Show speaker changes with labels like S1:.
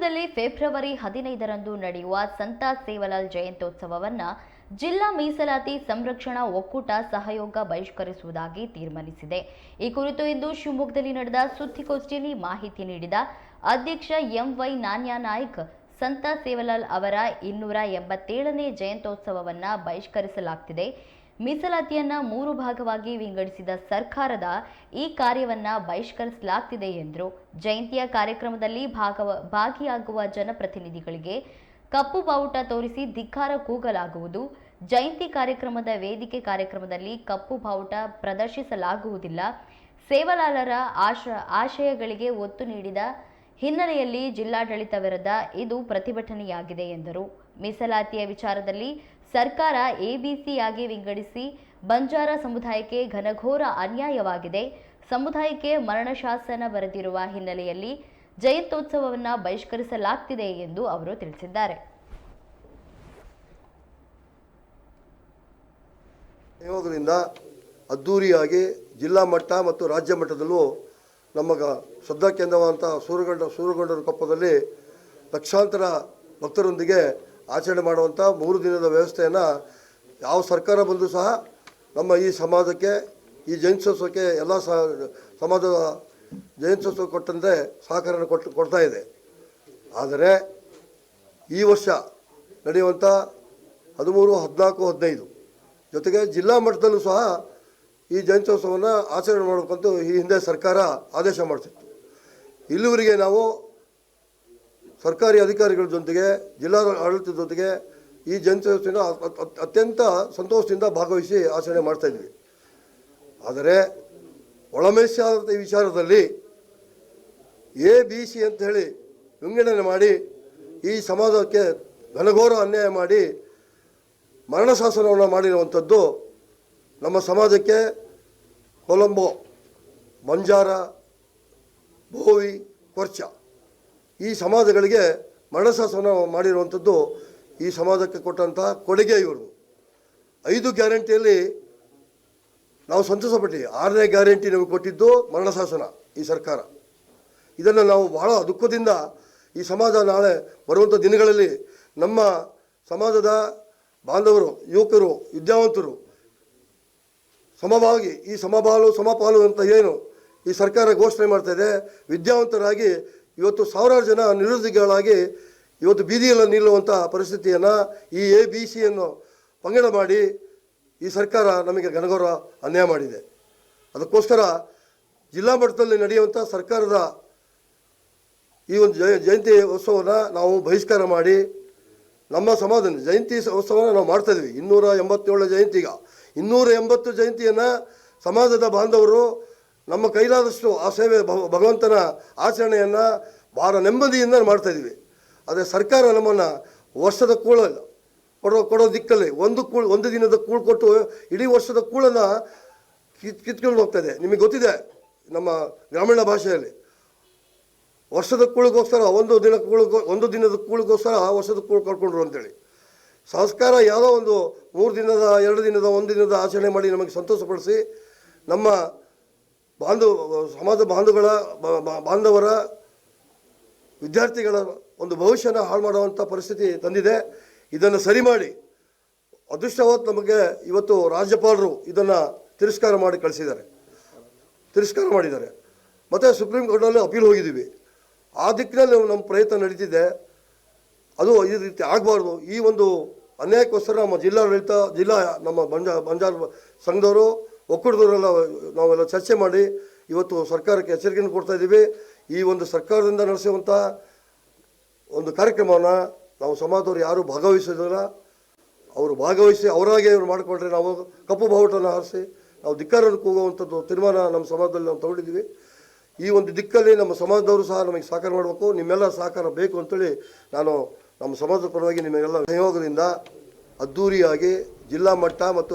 S1: ಶಿವಮೊಗ್ಗದಲ್ಲಿ ಫೆಬ್ರವರಿ ಹದಿನೈದರಂದು ನಡೆಯುವ ಸಂತ ಸೇವಲಾಲ್ ಜಯಂತ್ಯೋತ್ಸವವನ್ನು ಜಿಲ್ಲಾ ಮೀಸಲಾತಿ ಸಂರಕ್ಷಣಾ ಒಕ್ಕೂಟ ಸಹಯೋಗ ಬಹಿಷ್ಕರಿಸುವುದಾಗಿ ತೀರ್ಮಾನಿಸಿದೆ. ಈ ಕುರಿತು ಇಂದು ಶಿವಮೊಗ್ಗದಲ್ಲಿ ನಡೆದ ಸುದ್ದಿಗೋಷ್ಠಿಯಲ್ಲಿ ಮಾಹಿತಿ ನೀಡಿದ ಅಧ್ಯಕ್ಷ ಎಂವೈ ನಾನ್ಯಾ ನಾಯ್ಕ್, ಸಂತ ಸೇವಲಾಲ್ ಅವರ ಇನ್ನೂರ ಎಂಬತ್ತೇಳನೇ ಜಯಂತ್ಯೋತ್ಸವವನ್ನು ಬಹಿಷ್ಕರಿಸಲಾಗ್ತಿದೆ. ಮೀಸಲಾತಿಯನ್ನ ಮೂರು ಭಾಗವಾಗಿ ವಿಂಗಡಿಸಿದ ಸರ್ಕಾರದ ಈ ಕಾರ್ಯವನ್ನ ಬಹಿಷ್ಕರಿಸಲಾಗ್ತಿದೆ ಎಂದರು. ಜಯಂತಿಯ ಕಾರ್ಯಕ್ರಮದಲ್ಲಿ ಭಾಗವ, ಭಾಗಿಯಾಗುವ ಜನಪ್ರತಿನಿಧಿಗಳಿಗೆ ಕಪ್ಪು ಬಾವುಟ ತೋರಿಸಿ ಧಿಕ್ಕಾರ ಕೂಗಲಾಗುವುದು. ಜಯಂತಿ ಕಾರ್ಯಕ್ರಮದ ವೇದಿಕೆ ಕಾರ್ಯಕ್ರಮದಲ್ಲಿ ಕಪ್ಪು ಬಾವುಟ ಪ್ರದರ್ಶಿಸಲಾಗುವುದಿಲ್ಲ. ಸೇವಲಾಲರ ಆಶ, ಆಶಯಗಳಿಗೆ ಒತ್ತು ನೀಡಿದ ಹಿನ್ನೆಲೆಯಲ್ಲಿ ಜಿಲ್ಲಾಡಳಿತ ವಿರುದ್ಧ ಇದು ಪ್ರತಿಭಟನೆಯಾಗಿದೆ ಎಂದರು. ಮೀಸಲಾತಿಯ ವಿಚಾರದಲ್ಲಿ ಸರ್ಕಾರ ಎಬಿಸಿಯಾಗಿ ವಿಂಗಡಿಸಿ, ಬಂಜಾರ ಸಮುದಾಯಕ್ಕೆ ಘನಘೋರ ಅನ್ಯಾಯವಾಗಿದೆ. ಸಮುದಾಯಕ್ಕೆ ಮರಣ ಶಾಸನ ಬರೆದಿರುವ ಹಿನ್ನೆಲೆಯಲ್ಲಿ ಜಯಂತ್ಯೋತ್ಸವವನ್ನು ಬಹಿಷ್ಕರಿಸಲಾಗ್ತಿದೆ ಎಂದು ಅವರು ತಿಳಿಸಿದ್ದಾರೆ.
S2: ಸಂಯೋಗದಿಂದ ಅದ್ಧೂರಿಯಾಗಿ ಜಿಲ್ಲಾ ಮಟ್ಟ ಮತ್ತು ರಾಜ್ಯ ಮಟ್ಟದಲ್ಲೂ ನಮ್ಮ ಗ- ಶ್ರದ್ಧಾ ಕೇಂದ್ರವಾದಂಥ ಸೂರಗೊಂಡ ಸೂರಗೊಂಡರ ಕೊಪ್ಪದಲ್ಲಿ ಲಕ್ಷಾಂತರ ಭಕ್ತರೊಂದಿಗೆ ಆಚರಣೆ ಮಾಡುವಂಥ ಮೂರು ದಿನದ ವ್ಯವಸ್ಥೆಯನ್ನು ಯಾವ ಸರ್ಕಾರ ಬಂದರೂ ಸಹ ನಮ್ಮ ಈ ಸಮಾಜಕ್ಕೆ, ಈ ಜಯಂತ್ಯೋತ್ಸವಕ್ಕೆ ಎಲ್ಲ ಸಮಾಜದ ಜಯಂತ್ಯೋತ್ಸವ ಕೊಟ್ಟಂತೆ ಸಹಕಾರನ ಕೊಟ್ಟು ಕೊಡ್ತಾ ಇದೆ. ಆದರೆ ಈ ವರ್ಷ ನಡೆಯುವಂಥ ಹದಿಮೂರು, ಹದಿನಾಲ್ಕು, ಹದಿನೈದು ಜೊತೆಗೆ ಜಿಲ್ಲಾ ಮಟ್ಟದಲ್ಲೂ ಸಹ ಈ ಜಯಂತ್ಯೋತ್ಸವವನ್ನು ಆಚರಣೆ ಮಾಡಬೇಕಂತೂ ಈ ಹಿಂದೆ ಸರ್ಕಾರ ಆದೇಶ ಮಾಡ್ತಿತ್ತು. ಇಲ್ಲಿವರೆಗೆ ನಾವು ಸರ್ಕಾರಿ ಅಧಿಕಾರಿಗಳ ಜೊತೆಗೆ ಜಿಲ್ಲಾ ಆಡಳಿತದ ಜೊತೆಗೆ ಈ ಜಯಂತ್ಯೋತ್ಸವನ ಅತ್- ಅತ್- ಅತ್ಯಂತ ಸಂತೋಷದಿಂದ ಭಾಗವಹಿಸಿ ಆಚರಣೆ ಮಾಡ್ತಾ ಇದ್ವಿ. ಆದರೆ ಒಳಮೇಶಾದ ವಿಚಾರದಲ್ಲಿ ಎ, ಬಿ, ಸಿ ಅಂತ ಹೇಳಿ ವಿಂಗಡಣೆ ಮಾಡಿ ಈ ಸಮಾಜಕ್ಕೆ ಘನಘೋರ ಅನ್ಯಾಯ ಮಾಡಿ ಮರಣ ಶಾಸನವನ್ನು ಮಾಡಿರುವಂಥದ್ದು ನಮ್ಮ ಸಮಾಜಕ್ಕೆ ಕೊಲಂಬೋ ಬಂಜಾರ ಭೋವಿ, ಕೊರ್ಚ. ಈ ಸಮಾಜಗಳಿಗೆ ಮರಣಶಾಸನ ಮಾಡಿರುವಂಥದ್ದು ಈ ಸಮಾಜಕ್ಕೆ ಕೊಟ್ಟಂಥ ಕೊಡುಗೆ ಇವರು. ಐದು ಗ್ಯಾರಂಟಿಯಲ್ಲಿ ನಾವು ಸಂತೋಷಪಟ್ಟಿವಿ ಆರನೇ ಗ್ಯಾರಂಟಿ ನಮಗೆ ಕೊಟ್ಟಿದ್ದು ಮರಣಶಾಸನ ಈ ಸರ್ಕಾರ. ಇದನ್ನು ನಾವು ಬಹಳ ದುಃಖದಿಂದ ಈ ಸಮಾಜ ನಾಳೆ ಬರುವಂಥ ದಿನಗಳಲ್ಲಿ ನಮ್ಮ ಸಮಾಜದ ಬಾಂಧವರು, ಯುವಕರು, ವಿದ್ಯಾವಂತರು ಸಮವಾಗಿ ಈ ಸಮಬಾಲು, ಸಮಪಾಲು ಅಂತ ಏನು ಈ ಸರ್ಕಾರ ಘೋಷಣೆ ಮಾಡ್ತಾ ಇದೆ, ವಿದ್ಯಾವಂತರಾಗಿ ಇವತ್ತು ಸಾವಿರಾರು ಜನ ನಿರುದ್ಯೋಗಿಗಳಾಗಿ ಇವತ್ತು ಬೀದಿಯಲ್ಲಿ ನಿಲ್ಲುವಂಥ ಪರಿಸ್ಥಿತಿಯನ್ನು ಈ ಎ ಬಿ ಸಿಯನ್ನು ಪಂಗಡ ಮಾಡಿ ಈ ಸರ್ಕಾರ ನಮಗೆ ಘನಗೌರವ ಅನ್ಯಾಯ ಮಾಡಿದೆ. ಅದಕ್ಕೋಸ್ಕರ ಜಿಲ್ಲಾ ಮಟ್ಟದಲ್ಲಿ ನಡೆಯುವಂಥ ಸರ್ಕಾರದ ಈ ಒಂದು ಜಯ, ಜಯಂತಿ ಉತ್ಸವನ ನಾವು ಬಹಿಷ್ಕಾರ ಮಾಡಿ ನಮ್ಮ ಸಮಾಜ ಜಯಂತಿ ಉತ್ಸವನ ನಾವು ಮಾಡ್ತಾ ಇದ್ವಿ. ಇನ್ನೂರ ಎಂಬತ್ತೇಳು ಜಯಂತಿಗ ಇನ್ನೂರ ಎಂಬತ್ತು ಜಯಂತಿಯನ್ನು ಸಮಾಜದ ಬಾಂಧವರು ನಮ್ಮ ಕೈಲಾದಷ್ಟು ಆ ಸೇವೆ ಭಗ- ಭಗವಂತನ ಆಚರಣೆಯನ್ನು ಭಾಳ ನೆಮ್ಮದಿಯಿಂದ ಮಾಡ್ತಾ ಇದ್ದೀವಿ ಆದರೆ ಸರ್ಕಾರ ನಮ್ಮನ್ನು ವರ್ಷದ ಕೂಳ ಕೊಡೋ ಕೊಡೋ ದಿಕ್ಕಲ್ಲಿ ಒಂದು ಕೂಳು, ಒಂದು ದಿನದ ಕೂಳು ಕೊಟ್ಟು ಇಡೀ ವರ್ಷದ ಕೂಳನ್ನು ಕಿತ್, ಕಿತ್ಕೊಂಡು ಹೋಗ್ತಾ ಇದೆ. ನಿಮಗೆ ಗೊತ್ತಿದೆ ನಮ್ಮ ಗ್ರಾಮೀಣ ಭಾಷೆಯಲ್ಲಿ. ವರ್ಷದ ಕೂಳಿಗೋಸ್ಕರ ಒಂದು ದಿನ ಕೂಳಿಗೋ, ಒಂದು ದಿನದ ಕೂಳಿಗೋಸ್ಕರ ವರ್ಷದ ಕೂಳು ಕಳ್ಕೊಂಡ್ರು ಅಂತೇಳಿ. ಸಂಸ್ಕಾರ ಯಾವುದೋ ಒಂದು ಮೂರು ದಿನದ, ಎರಡು ದಿನದ, ಒಂದು ದಿನದ ಆಚರಣೆ ಮಾಡಿ ನಮಗೆ ಸಂತೋಷಪಡಿಸಿ ನಮ್ಮ ಬಾಂಧವ ಸಮಾಜ ಬಾಂಧವಗಳ ಬಾಂಧವರ ವಿದ್ಯಾರ್ಥಿಗಳ ಒಂದು ಭವಿಷ್ಯನ ಹಾಳು ಮಾಡುವಂಥ ಪರಿಸ್ಥಿತಿ ತಂದಿದೆ. ಇದನ್ನು ಸರಿ ಮಾಡಿ. ಅದೃಷ್ಟವತ್ತು ನಮಗೆ ಇವತ್ತು ರಾಜ್ಯಪಾಲರು ಇದನ್ನು ತಿರಸ್ಕಾರ ಮಾಡಿ ಕಳಿಸಿದ್ದಾರೆ. ತಿರಸ್ಕಾರ ಮಾಡಿದ್ದಾರೆ. ಮತ್ತು ಸುಪ್ರೀಂ ಕೋರ್ಟ್ನಲ್ಲಿ ಅಪೀಲ್ ಹೋಗಿದ್ದೀವಿ. ಆ ದಿಕ್ಕಿನಲ್ಲಿ ನಮ್ಮ ಪ್ರಯತ್ನ ನಡೀತಿದೆ. ಅದು ಈ ರೀತಿ ಆಗಬಾರ್ದು. ಈ ಒಂದು ಅನ್ಯಾಯಕ್ಕೋಸ್ಕರ ನಮ್ಮ ಜಿಲ್ಲಾಡಳಿತ, ಜಿಲ್ಲಾ ನಮ್ಮ ಬಂಜಾ, ಬಂಜಾರ ಸಂಘದವರು ಒಕ್ಕೂಟದವರೆಲ್ಲ ನಾವೆಲ್ಲ ಚರ್ಚೆ ಮಾಡಿ ಇವತ್ತು ಸರ್ಕಾರಕ್ಕೆ ಎಚ್ಚರಿಕೆಯನ್ನು ಕೊಡ್ತಾ ಇದ್ದೀವಿ. ಈ ಒಂದು ಸರ್ಕಾರದಿಂದ ನಡೆಸುವಂಥ ಒಂದು ಕಾರ್ಯಕ್ರಮವನ್ನು ನಾವು ಸಮಾಜದವರು ಯಾರೂ ಭಾಗವಹಿಸೋದಿಲ್ಲ. ಅವರು ಭಾಗವಹಿಸಿ ಅವರಾಗೆ ಇವರು ಮಾಡಿಕೊಂಡ್ರೆ ನಾವು ಕಪ್ಪು ಬಾವುಟನ ಹಾರಿಸಿ ನಾವು ಧಿಕ್ಕಾರನ್ನು ಕೂಗುವಂಥದ್ದು ತೀರ್ಮಾನ ನಮ್ಮ ಸಮಾಜದಲ್ಲಿ ನಾವು ತಗೊಂಡಿದ್ದೀವಿ. ಈ ಒಂದು ದಿಕ್ಕಲ್ಲಿ ನಮ್ಮ ಸಮಾಜದವರು ಸಹ ನಮಗೆ ಸಹಕಾರ ಮಾಡಬೇಕು. ನಿಮ್ಮೆಲ್ಲ ಸಹಕಾರ ಬೇಕು ಅಂತೇಳಿ ನಾನು ನಮ್ಮ ಸಮಾಜದ ಪರವಾಗಿ ನಿಮಗೆಲ್ಲ ಸಹಯೋಗದಿಂದ ಅದ್ಧೂರಿಯಾಗಿ ಜಿಲ್ಲಾ ಮಟ್ಟ ಮತ್ತು